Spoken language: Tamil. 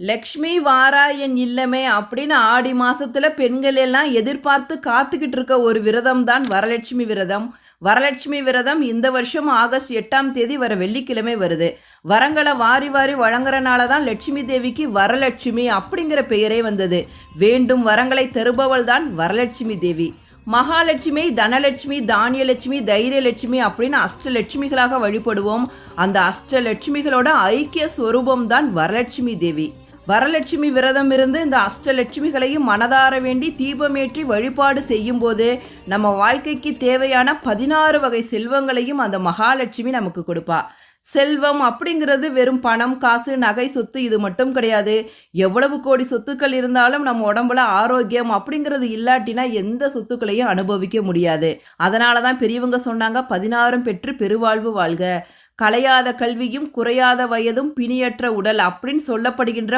லக்ஷ்மி வாரா என் இல்லமே அப்படின்னு ஆடி மாசத்துல பெண்கள் எல்லாம் எதிர்பார்த்து காத்துக்கிட்டு இருக்க ஒரு விரதம் தான் வரலட்சுமி விரதம். வரலட்சுமி விரதம் இந்த வருஷம் ஆகஸ்ட் எட்டாம் தேதி வர வெள்ளிக்கிழமை வருது. வரங்களை வாரி வாரி வழங்குறனால தான் லட்சுமி தேவிக்கு வரலட்சுமி அப்படிங்கிற பெயரே வந்தது. வேண்டும் வரங்களை தருபவள் தான் வரலட்சுமி தேவி. மகாலட்சுமி தனலட்சுமி தானியலட்சுமி தைரியலட்சுமி அப்படின்னு அஷ்டலட்சுமிகளாக வழிபடுவோம். அந்த அஷ்டலட்சுமிகளோட ஐக்கிய ஸ்வரூபம் தான் வரலட்சுமி தேவி. வரலட்சுமி விரதம் இருந்து இந்த அஷ்டலட்சுமிகளையும் மனதார வேண்டி தீபமேற்றி வழிபாடு செய்யும்போது நம்ம வாழ்க்கைக்கு தேவையான பதினாறு வகை செல்வங்களையும் அந்த மகாலட்சுமி நமக்கு கொடுப்பா. செல்வம் அப்படிங்கிறது வெறும் பணம் காசு நகை சொத்து இது மட்டும் கிடையாது. எவ்வளவு கோடி சொத்துக்கள் இருந்தாலும் நம்ம உடம்புல ஆரோக்கியம் அப்படிங்கிறது இல்லாட்டினா எந்த சொத்துக்களையும் அனுபவிக்க முடியாது. அதனால தான் பெரியவங்க சொன்னாங்க பதினாறும் பெற்று பெருவாழ்வு வாழ்க. கலையாத கல்வியும் குறையாத வயதும் பிணியற்ற உடல் அப்படின்னு சொல்லப்படுகின்ற